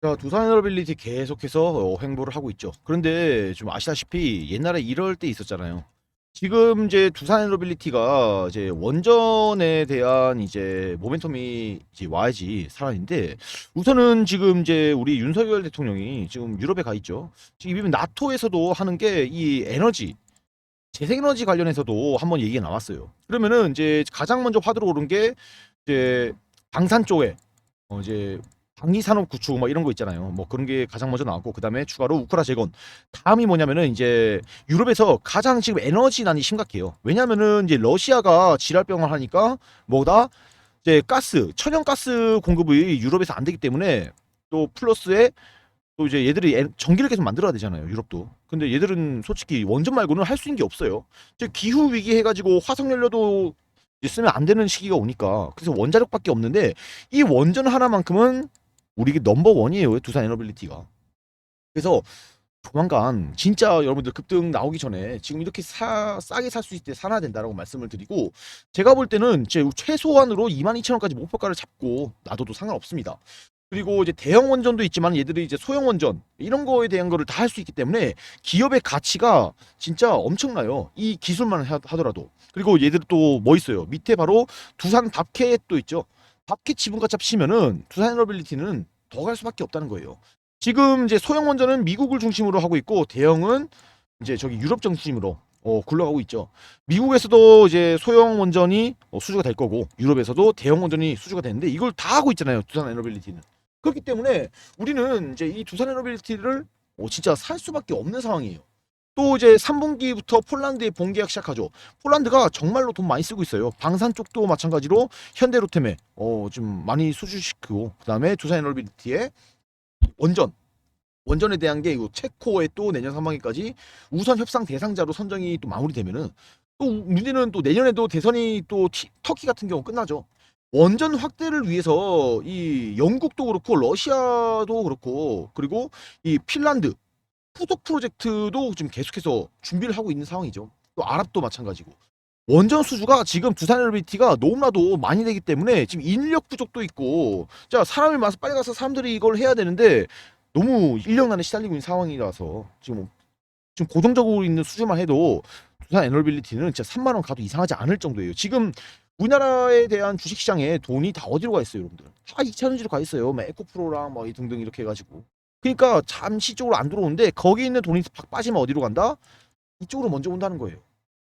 자, 두산 에너빌리티 계속해서 어, 횡보를 하고 있죠. 그런데 좀 아시다시피 옛날에 이럴 때 있었잖아요. 지금 이제 두산 에너빌리티가 이제 원전에 대한 이제 모멘텀이 이제 와야지 살아있는데 우선은 지금 이제 우리 윤석열 대통령이 지금 유럽에 가 있죠. 지금 이번 나토에서도 하는 게 이 에너지 재생에너지 관련해서도 한번 얘기가 나왔어요. 그러면은 이제 가장 먼저 화두로 오른 게 이제 방산 쪽에 어 이제 방위 산업 구축 뭐 이런 거 있잖아요. 뭐 그런 게 가장 먼저 나왔고 그다음에 추가로 우크라 재건. 다음이 뭐냐면은 이제 유럽에서 가장 지금 에너지난이 심각해요. 왜냐면은 이제 러시아가 지랄병을 하니까 뭐다 이제 가스, 천연 가스 공급이 유럽에서 안 되기 때문에 또 플러스에 또 이제 얘들이 에- 전기를 계속 만들어야 되잖아요. 유럽도. 근데 얘들은 솔직히 원전 말고는 할 수 있는 게 없어요. 이제 기후 위기 해가지고 화석 연료도 쓰면 안 되는 시기가 오니까 그래서 원자력밖에 없는데 이 원전 하나만큼은 우리 넘버 원이에요. 두산 에너빌리티가. 그래서 조만간 진짜 여러분들 급등 나오기 전에 지금 이렇게 사, 싸게 살 수 있을 때 사놔야 된다라고 말씀을 드리고 제가 볼 때는 제 최소한으로 22,000원까지 목표가를 잡고 놔둬도 상관없습니다. 그리고 이제 대형 원전도 있지만 얘들이 이제 소형 원전 이런 거에 대한 거를 다 할 수 있기 때문에 기업의 가치가 진짜 엄청나요. 이 기술만 하- 하더라도. 그리고 얘들 또 뭐 있어요. 밑에 바로 두산 밥캣 또 있죠. 밥캣 지분가 잡히면은 두산 에너빌리티는 더 갈 수밖에 없다는 거예요. 지금 이제 소형 원전은 미국을 중심으로 하고 있고 대형은 이제 저기 유럽 중심으로 어, 굴러가고 있죠. 미국에서도 이제 소형 원전이 어, 수주가 될 거고 유럽에서도 대형 원전이 수주가 되는데 이걸 다 하고 있잖아요. 두산 에너빌리티는. 그렇기 때문에 우리는 이제 이 두산 에너빌리티를 어, 진짜 살 수밖에 없는 상황이에요. 또 이제 3분기부터 폴란드에 본계약 시작하죠. 폴란드가 정말로 돈 많이 쓰고 있어요. 방산 쪽도 마찬가지로 현대로템에 어, 좀 많이 수주시키고 그다음에 두산 에너빌리티에 원전 원전에 대한 게 이거 체코에 또 내년 상반기까지 우선 협상 대상자로 선정이 또 마무리되면은 또 문제는 또 내년에도 대선이 또 티- 터키 같은 경우 끝나죠. 원전 확대를 위해서 이 영국도 그렇고 러시아도 그렇고 그리고 이 핀란드 후속 프로젝트도 지금 계속해서 준비를 하고 있는 상황이죠. 또 아랍도 마찬가지고. 원전 수주가 지금 두산 엘비티가 너무나도 많이 되기 때문에 지금 인력 부족도 있고 자 사람이 많아서 빨리 가서 사람들이 이걸 해야 되는데 너무 인력난에 시달리고 있는 상황이라서 지금 지금 고정적으로 있는 수주만 해도 두산 에너빌리티는 진짜 3만 원 가도 이상하지 않을 정도예요. 지금 우리나라에 대한 주식시장에 돈이 다 어디로 가 있어요, 여러분들? 다 2차 전지로 가 있어요. 뭐 에코프로랑 뭐 등등 이렇게 해가지고. 그러니까 잠시 쪽으로 안 들어오는데 거기 있는 돈이 팍 빠지면 어디로 간다? 이쪽으로 먼저 온다는 거예요.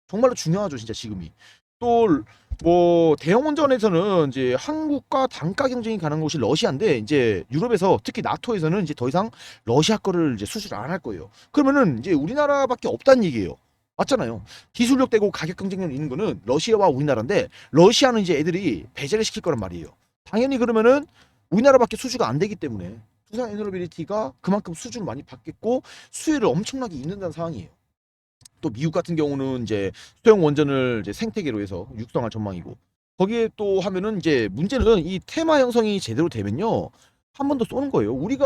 정말로 중요하죠, 진짜 지금이. 또 뭐 대형 원전에서는 이제 한국과 단가 경쟁이 가는 곳이 러시아인데 이제 유럽에서 특히 나토에서는 이제 더 이상 러시아 거를 이제 수주를 안할 거예요. 그러면은 이제 우리나라밖에 없다는 얘기예요. 맞잖아요. 기술력 되고 가격 경쟁력 있는 거는 러시아와 우리나라인데 러시아는 이제 애들이 배제를 시킬 거란 말이에요. 당연히 그러면은 우리나라밖에 수주가 안 되기 때문에 두산 에너빌리티가 그만큼 수주를 많이 받겠고 수혜를 엄청나게 입는다는 상황이에요. 또 미국 같은 경우는 이제 소형 원전을 이제 생태계로 해서 육성할 전망이고 거기에 또 하면은 이제 문제는 이 테마 형성이 제대로 되면요 한 번 더 쏘는 거예요. 우리가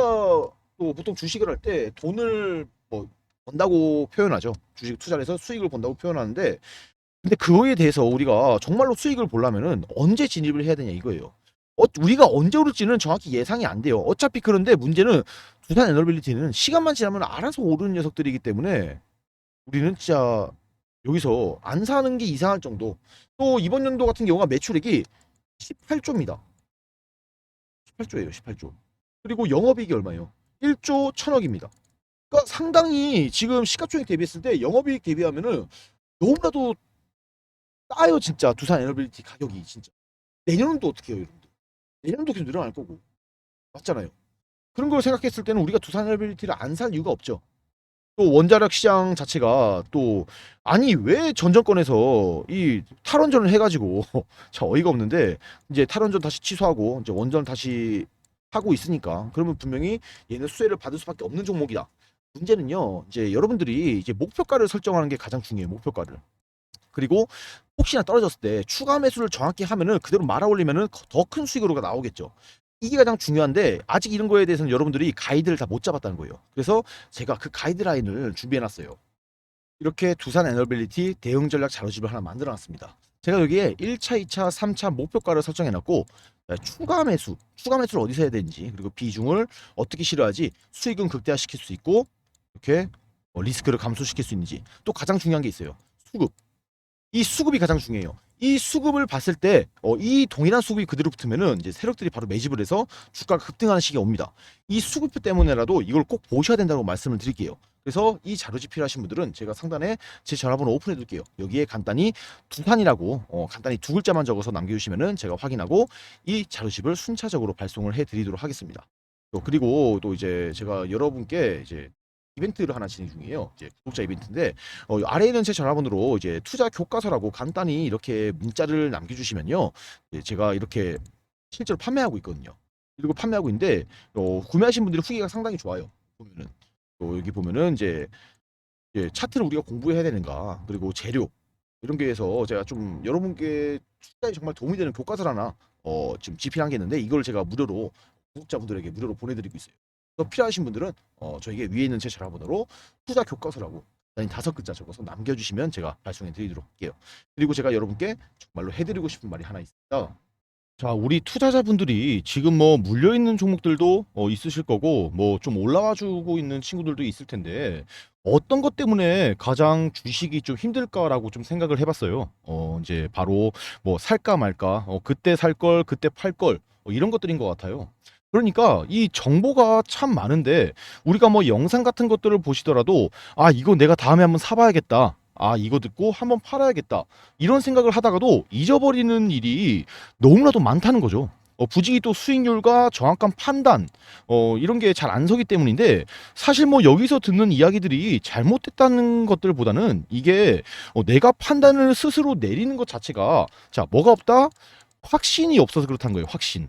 또 보통 주식을 할 때 돈을 뭐 번다고 표현하죠. 주식 투자를 해서 수익을 본다고 표현하는데 근데 그거에 대해서 우리가 정말로 수익을 보려면은 언제 진입을 해야 되냐 이거예요. 어, 우리가 언제 오를지는 정확히 예상이 안 돼요. 어차피 그런데 문제는 두산 에너빌리티는 시간만 지나면 알아서 오르는 녀석들이기 때문에 우리는 진짜 여기서 안 사는 게 이상할 정도. 또 이번 연도 같은 경우가 매출액이 18조입니다. 18조예요, 18조. 그리고 영업이익이 얼마예요? 1조 1000억입니다. 그러니까 상당히 지금 시가총액 대비했을 때 영업이익 대비하면은 너무나도 싸요, 진짜 두산 에너빌리티 가격이 진짜. 내년은 또 어떻게 해요? 내년도 계속 늘어날 거고. 맞잖아요. 그런 걸 생각했을 때는 우리가 두산 에너빌리티를 안 살 이유가 없죠. 또 원자력 시장 자체가 또 아니 왜 전 정권에서 이 탈원전을 해가지고 참 어이가 없는데 이제 탈원전 다시 취소하고 이제 원전 다시 하고 있으니까 그러면 분명히 얘는 수혜를 받을 수밖에 없는 종목이다. 문제는요 이제 여러분들이 이제 목표가를 설정하는 게 가장 중요해요 목표가를. 그리고 혹시나 떨어졌을 때 추가 매수를 정확히 하면은 그대로 말아 올리면은 더 큰 수익으로가 나오겠죠. 이게 가장 중요한데 아직 이런 거에 대해서는 여러분들이 가이드를 다 못 잡았다는 거예요. 그래서 제가 그 가이드라인을 준비해 놨어요. 이렇게 두산 에너빌리티 대응 전략 자료집을 하나 만들어 놨습니다. 제가 여기에 1차, 2차, 3차 목표가를 설정해 놨고 자, 추가 매수, 추가 매수를 어디서 해야 되는지 그리고 비중을 어떻게 실어야지 수익은 극대화시킬 수 있고 이렇게 어, 리스크를 감소시킬 수 있는지 또 가장 중요한 게 있어요. 수급. 이 수급이 가장 중요해요. 이 수급을 봤을 때, 어, 이 동일한 수급이 그대로 붙으면은 이제 세력들이 바로 매집을 해서 주가가 급등하는 시기가 옵니다. 이 수급 때문에라도 이걸 꼭 보셔야 된다고 말씀을 드릴게요. 그래서 이 자료집 필요하신 분들은 제가 상단에 제 전화번호 오픈해 둘게요. 여기에 간단히 두산이라고 어, 간단히 두 글자만 적어서 남겨주시면은 제가 확인하고 이 자료집을 순차적으로 발송을 해드리도록 하겠습니다. 또 그리고 또 이제 제가 여러분께 이제 이벤트를 하나 진행 중이에요. 이제 구독자 이벤트인데 어, 아래에 있는 제 전화번호로 이제 투자 교과서라고 간단히 이렇게 문자를 남겨주시면요, 제가 이렇게 실제로 판매하고 있거든요. 그리고 판매하고 있는데 어, 구매하신 분들의 후기가 상당히 좋아요. 보면은 또 여기 보면은 이제, 이제 차트를 우리가 공부해야 되는가 그리고 재료 이런 게 해서 제가 좀 여러분께 투자에 정말 도움이 되는 교과서를 하나 어, 지금 집필한 게 있는데 이걸 제가 무료로 구독자분들에게 무료로 보내드리고 있어요. 필요하신 분들은 어, 저에게 위에 있는 제 전화번호로 투자 교과서라고 단위 다섯 글자 적어서 남겨주시면 제가 발송해 드리도록 할게요. 그리고 제가 여러분께 정말로 해드리고 싶은 말이 하나 있습니다. 자, 우리 투자자분들이 지금 뭐 물려 있는 종목들도 어, 있으실 거고 뭐 좀 올라와 주고 있는 친구들도 있을 텐데 어떤 것 때문에 가장 주식이 좀 힘들까라고 좀 생각을 해봤어요. 어, 이제 바로 뭐 살까 말까, 어, 그때 살 걸, 그때 팔 걸, 어, 이런 것들인 것 같아요. 그러니까 이 정보가 참 많은데 우리가 뭐 영상 같은 것들을 보시더라도 아, 이거 내가 다음에 한번 사봐야겠다. 아, 이거 듣고 한번 팔아야겠다. 이런 생각을 하다가도 잊어버리는 일이 너무나도 많다는 거죠. 어, 부지기 또 수익률과 정확한 판단, 어, 이런 게 잘 안 서기 때문인데, 사실 뭐 여기서 듣는 이야기들이 잘못됐다는 것들보다는 이게 어, 내가 판단을 스스로 내리는 것 자체가, 자, 뭐가 없다? 확신이 없어서 그렇다는 거예요, 확신.